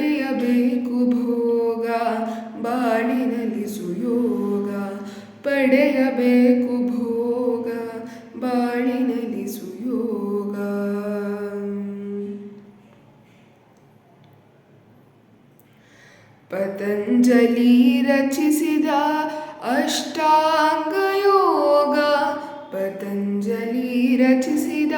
ಪಡೆಯಬೇಕು ಭೋಗ, ಬಾಳಿನಲ್ಲಿ ಸುಯೋಗ. ಪಡೆಯಬೇಕು ಭೋಗ, ಬಾಳಿನಲ್ಲಿ ಸುಯೋಗ. ಪತಂಜಲಿ ರಚಿಸಿದ ಅಷ್ಟಾಂಗ ಯೋಗ. ಪತಂಜಲಿ ರಚಿಸಿದ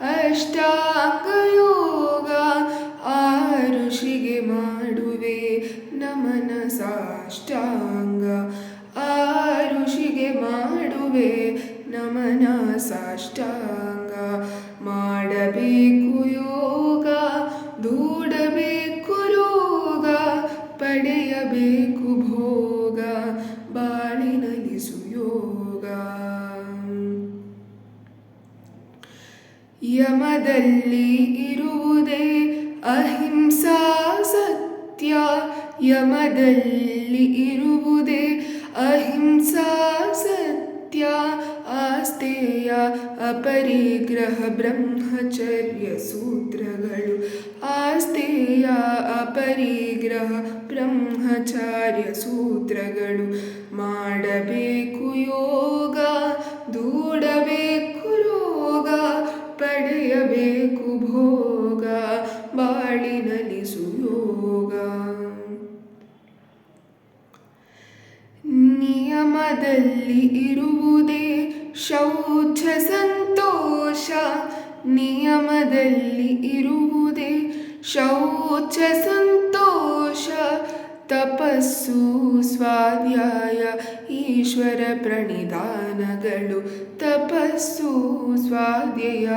ಅಷ್ಟಾಂಗ ಮಾಡುವೆ ನಮನ ಸಾಷ್ಟಾಂಗ ಮಾಡಬೇಕು ಯೋಗ ದೂಡಬೇಕು ರೋಗ ಪಡೆಯಬೇಕು ಭೋಗ ಬಾಳಿನಲ್ಲಿ ಸುಯೋಗ ಯಮದಲ್ಲಿ ಇರುವುದೇ ಅಹಿಂಸಾ ಸತ್ಯ ಯಮದಲ್ಲಿ ಇರುವುದೇ ಅಹಿಂಸಾ ಸತ್ಯ ಆಸ್ತೆಯ ಅಪರಿಗ್ರಹ ಬ್ರಹ್ಮಚರ್ಯ ಸೂತ್ರಗಳು. ಆಸ್ತೆಯ ಅಪರಿಗ್ರಹ ಬ್ರಹ್ಮಚಾರ್ಯ ಸೂತ್ರಗಳು. ಮಾಡಬೇಕು ಯೋಗ, ದೂಡಬೇಕು ರೋಗ, ಪಡೆಯಬೇಕು ಭೋಗ ಬಾಳಿನಲ್ಲಿ ಸುಯೋಗ ನಿಯಮದಲ್ಲಿ ಇರುವುದೇ ಶೌಚ ಸಂತೋಷ. ನಿಯಮದಲ್ಲಿ ಇರುವುದೇ ಶೌಚ ಸಂತೋಷ. ತಪಸ್ಸು ಸ್ವಾಧ್ಯಾಯ ಈಶ್ವರ ಪ್ರಣಿಧಾನಗಳು ತಪಸ್ಸು ಸ್ವಾಧ್ಯಾಯ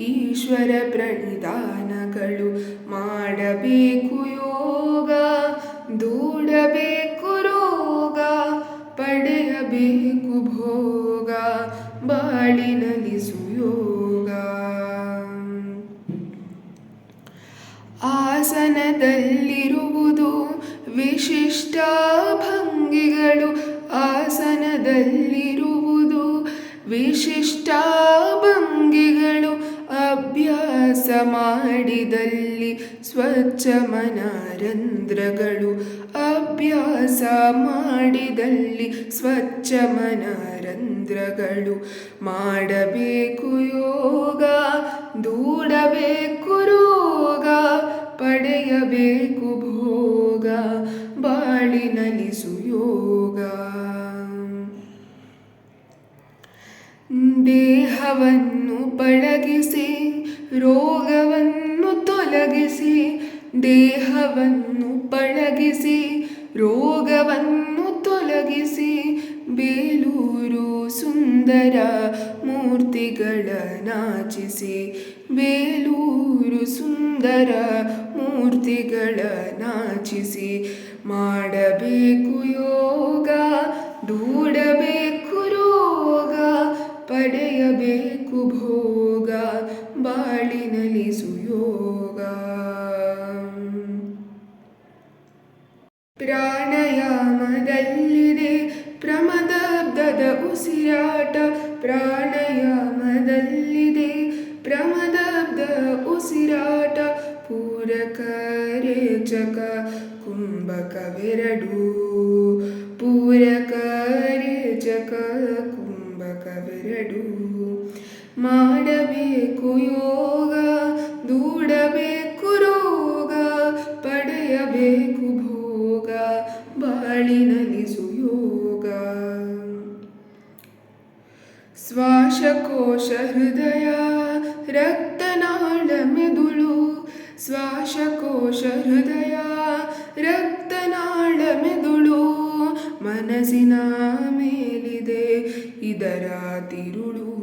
ಈಶ್ವರ ಪ್ರಣಿಧಾನಗಳು ಮಾಡಬೇಕು ಯೋಗ, ದೂಡಬೇಕು ಪಡೆಯಬೇಕು ಭೋಗ ಬಾಳಿನಲ್ಲಿ ಸುಯೋಗ. ಆಸನದಲ್ಲಿರುವುದು ವಿಶಿಷ್ಟ ಭಂಗಿಗಳು. ಆಸನದಲ್ಲಿರುವುದು ವಿಶಿಷ್ಟ ಭಂಗಿಗಳು. ಅಭ್ಯಾಸ ಮಾಡಿದಲ್ಲಿ ಸ್ವಚ್ಛ ಮನರಂಧ್ರಗಳು ಅಭ್ಯಾಸ ಮಾಡಿದಲ್ಲಿ ಸ್ವಚ್ಛ ಮನರಂಧ್ರಗಳು ಮಾಡಬೇಕು ಯೋಗ, ದೂಡಬೇಕು ರೋಗ, ಪಡೆಯಬೇಕು ಭೋಗ ಬಾಳಿನಲಿಸು ಯೋಗ. ದೇಹವನ್ನು ಪಳಗಿಸಿ ರೋಗವನ್ನು ತೊಲಗಿಸಿ, ದೇಹವನ್ನು ಪಳಗಿಸಿ, ರೋಗವನ್ನು ತೊಲಗಿಸಿ, ಬೇಲೂರು ಸುಂದರ ಮೂರ್ತಿಗಳ ನಾಚಿಸಿ, ಬೇಲೂರು ಸುಂದರ ಮೂರ್ತಿಗಳ ನಾಚಿಸಿ, ಮಾಡಬೇಕು ಯೋಗ, ದೂಡಬೇಕು ಪ್ರಾಣಾಯಾಮದಲ್ಲಿದೆ. ಪ್ರಮದಬ್ಧದ ಉಸಿರಾಟ ಪ್ರಾಣಾಯಾಮದಲ್ಲಿದೆ. ಪ್ರಮದಬ್ಧ ಉಸಿರಾಟ ಪೂರಕ ರೇಚಕ ಕುಂಭಕವೆರಡು. ಪೂರಕ ರೇಚಕ ಕುಂಭಕವೆರಡು. ಮಾಡಬೇಕು ಯೋಗ, ದೂಡಬೇಕು ರೋಗ, ಪಡೆಯಬೇಕು ಬಾಳಿನಲ್ಲಿ ಸುಯೋಗ. ಶ್ವಾಸಕೋಶ ಹೃದಯ ರಕ್ತನಾಳ ಮೆದುಳು. ಶ್ವಾಸಕೋಶ ಹೃದಯ ರಕ್ತನಾಳ ಮೆದುಳು. ಮನಸ್ಸಿನ ಮೇಲಿದೆ ಇದರ ತಿರುಳು.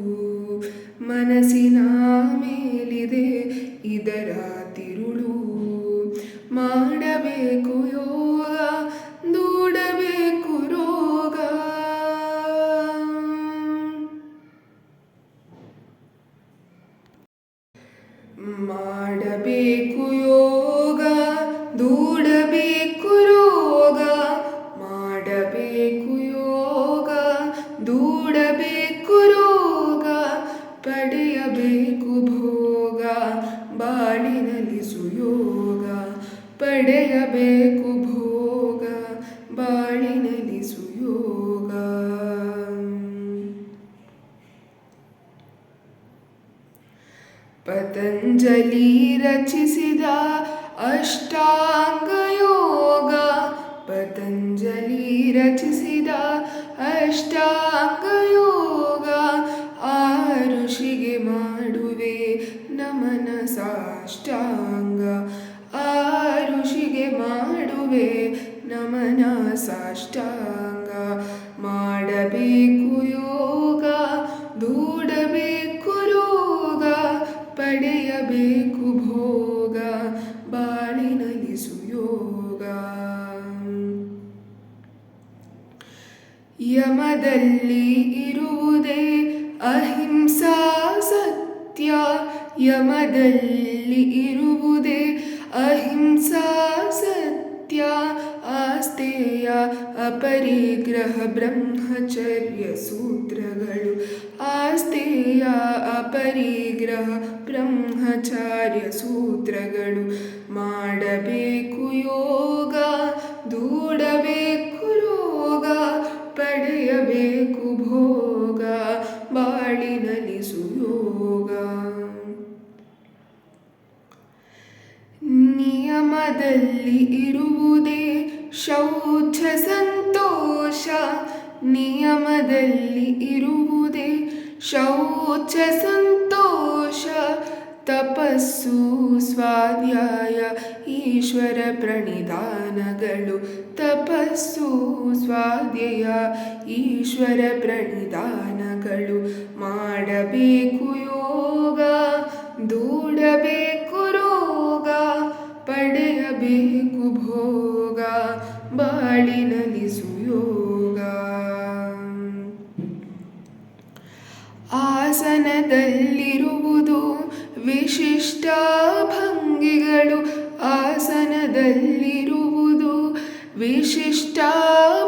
ಪತಂಜಲಿ ರಚಿಸಿದ ಅಷ್ಟಾಂಗ ಯೋಗ. ಪತಂಜಲಿ ರಚಿಸಿದ ಅಷ್ಟಾಂಗ ಯೋಗ. ಆ ಋಷಿಗೆ ಮಾಡುವೆ ನಮನ ಸಾಷ್ಟಾಂಗ. ಆ ಋಷಿಗೆ ಮಾಡುವೆ ನಮನ ಸಾಷ್ಟಾಂಗ. ಮಾಡಬೇಕು ಯೋಗ ಯಮದಲ್ಲಿ ಇರುವುದೇ ಅಹಿಂಸಾ ಸತ್ಯ. ಯಮದಲ್ಲಿ ಇರುವುದೇ ಅಹಿಂಸಾ ಸತ್ಯ. ಆಸ್ತೆಯ ಅಪರಿಗ್ರಹ ಬ್ರಹ್ಮಚರ್ಯ ಸೂತ್ರಗಳು. ಆಸ್ತೆಯ ಅಪರಿಗ್ರಹ ಬ್ರಹ್ಮಚಾರ್ಯ ಸೂತ್ರಗಳು. ಮಾಡಬೇಕು ಯೋಗ ದೂಡಬೇಕು ರೋಗ ಪಡೆಯಬೇಕು ನಿಯಮದಲ್ಲಿ ಇರುವುದೇ ಶೌಚ ಸಂತೋಷ. ನಿಯಮದಲ್ಲಿ ಇರುವುದೇ ಶೌಚ ಸಂತೋಷ. ತಪಸ್ಸು ಸ್ವಾಧ್ಯಾಯ ಈಶ್ವರ ಪ್ರಣಿಧಾನಗಳು ತಪಸ್ಸು ಸ್ವಾಧ್ಯಾಯ ಈಶ್ವರ ಪ್ರಣಿಧಾನಗಳು ಮಾಡಬೇಕು ಯೋಗ, ದೂಡಬೇಕು ಪಡೆಯಬೇಕು ಭೋಗ ಬಾಳಿನಲ್ಲಿ ಸುಯೋಗ. ಆಸನದಲ್ಲಿರುವುದು ವಿಶಿಷ್ಟ ಭಂಗಿಗಳು. ಆಸನದಲ್ಲಿರುವುದು ವಿಶಿಷ್ಟ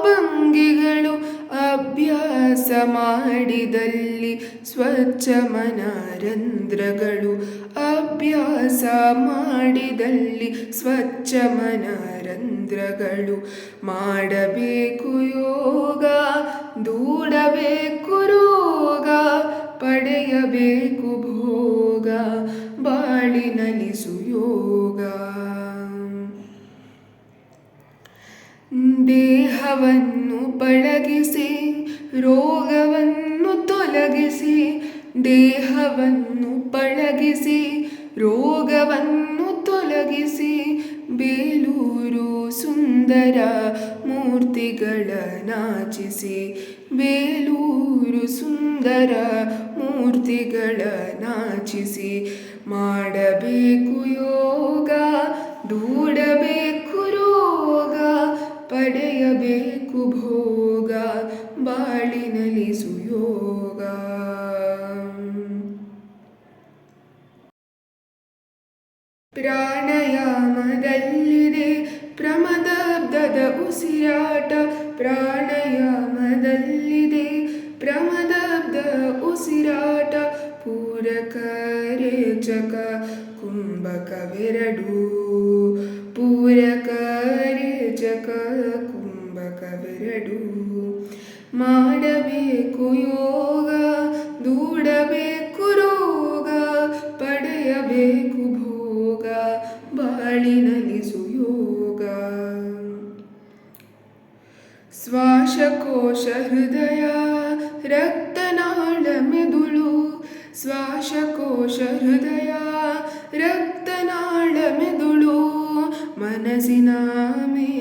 ಭಂಗಿಗಳು. ಮಾಡಿದಲ್ಲಿ ಸ್ವಚ್ಛ ಮನರಂಧ್ರಗಳು. ಅಭ್ಯಾಸ ಮಾಡಿದಲ್ಲಿ ಸ್ವಚ್ಛ ಮನರಂಧ್ರಗಳು. ಮಾಡಬೇಕು ಯೋಗ, ದೂಡಬೇಕು ರೋಗ, ಪಡೆಯಬೇಕು ಭೋಗ ಬಾಳಿನಲ್ಲಿ ಯೋಗ. ದೇಹವನ್ನು ಪಳಗಿಸಿ ರೋಗವನ್ನು ತೊಲಗಿಸಿ, ದೇಹವನ್ನು ಪಳಗಿಸಿ, ರೋಗವನ್ನು ತೊಲಗಿಸಿ, ಬೇಲೂರು ಸುಂದರ ಮೂರ್ತಿಗಳ ನಾಚಿಸಿ, ಬೇಲೂರು ಸುಂದರ ಮೂರ್ತಿಗಳ ನಾಚಿಸಿ, ಮಾಡಬೇಕು ಯೋಗ, ದೂಡಬೇಕು ರೋಗ, ಪಡೆಯಬೇಕು ಭೋಗ ಬಾಳಿನಲ್ಲಿ ಸುಯೋಗ. ಪ್ರಾಣಾಯಾಮದಲ್ಲಿದೆ ಪ್ರಮದಬ್ದದ ಉಸಿರಾಟ. ಪ್ರಾಣಾಯಾಮದಲ್ಲಿದೆ ಪ್ರಮದಬ್ದ ಉಸಿರಾಟ. ಪೂರಕ ರೇಚಕ ಕುಂಭಕವೆರಡು. ಕುಂಭಕವೆರಡು ಮಾಡಬೇಕು ಯೋಗ, ದೂಡಬೇಕು ರೋಗ, ಪಡೆಯಬೇಕು ಭೋಗ ಬಾಳಿನಲ್ಲಿ ಸುಯೋಗ ಶ್ವಾಸಕೋಶ ಹೃದಯ, ರಕ್ತನಾಳ ಮೆದುಳು. ಶ್ವಾಸಕೋಶ ಹೃದಯ, ರಕ್ತನಾಳ ಮೆದುಳು. ಮನಸ್ಸಿನ ಮೇಲಿದೆ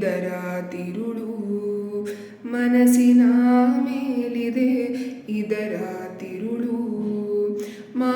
ಇದರ ತಿರುಳು ಮನಸ್ಸಿನ ಮೇಲಿದೆ ಇದರ ತಿರುಳು. ಮಾ